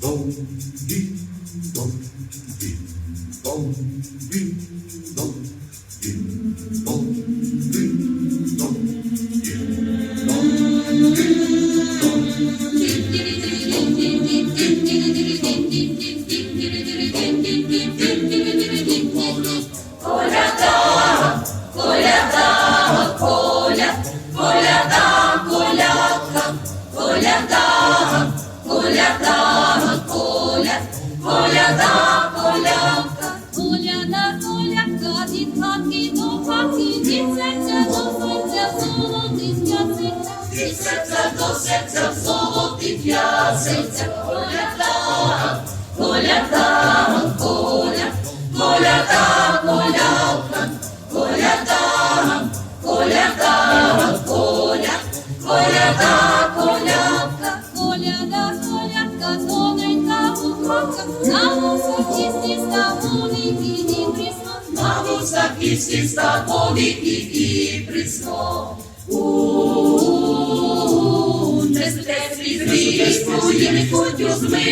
Bombi, bombi, bombi, bombi, bombi. Коляда, коляка, від хатки до хатки, від серця до серця, золотих ясиця. Від серця до серця, золотих ясиця. Коляда, коляда, коля, коляда, коляка, коляда, коляда, коля, коляда, коляка, коляда, коляка, вусах тісні ставові і присно, вусах тісні ставові і присно. У нестеслі зрісту, не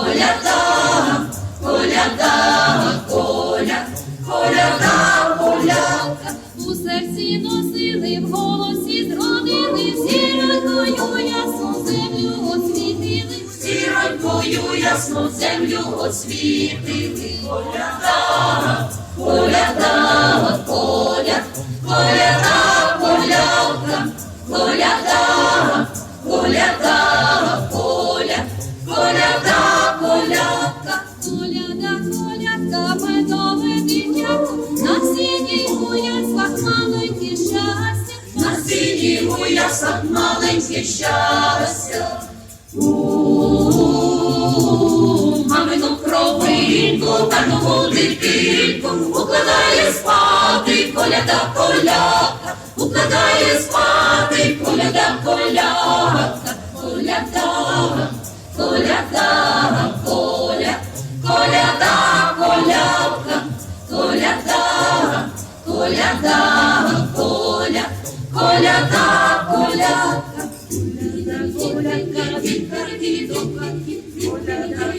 коляда, коляда, коля, коляда, коляка. У серці носили, в голосі зродили, зіронькою ясну землю освітили, зіронькою ясну землю освітили. Коляда, коляда, коляка, медове дитятко, на синій у яслах маленьке щастя, на синій у маленьке щастя. У мамину кровинку, та нову дитинку, укладає спати, коляда, коляка, укладає спати, коляда, коляда, коля, коляда, коляда, коляда,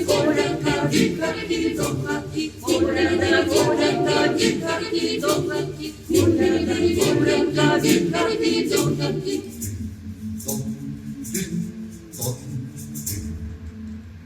коляка, вікарки до коляда,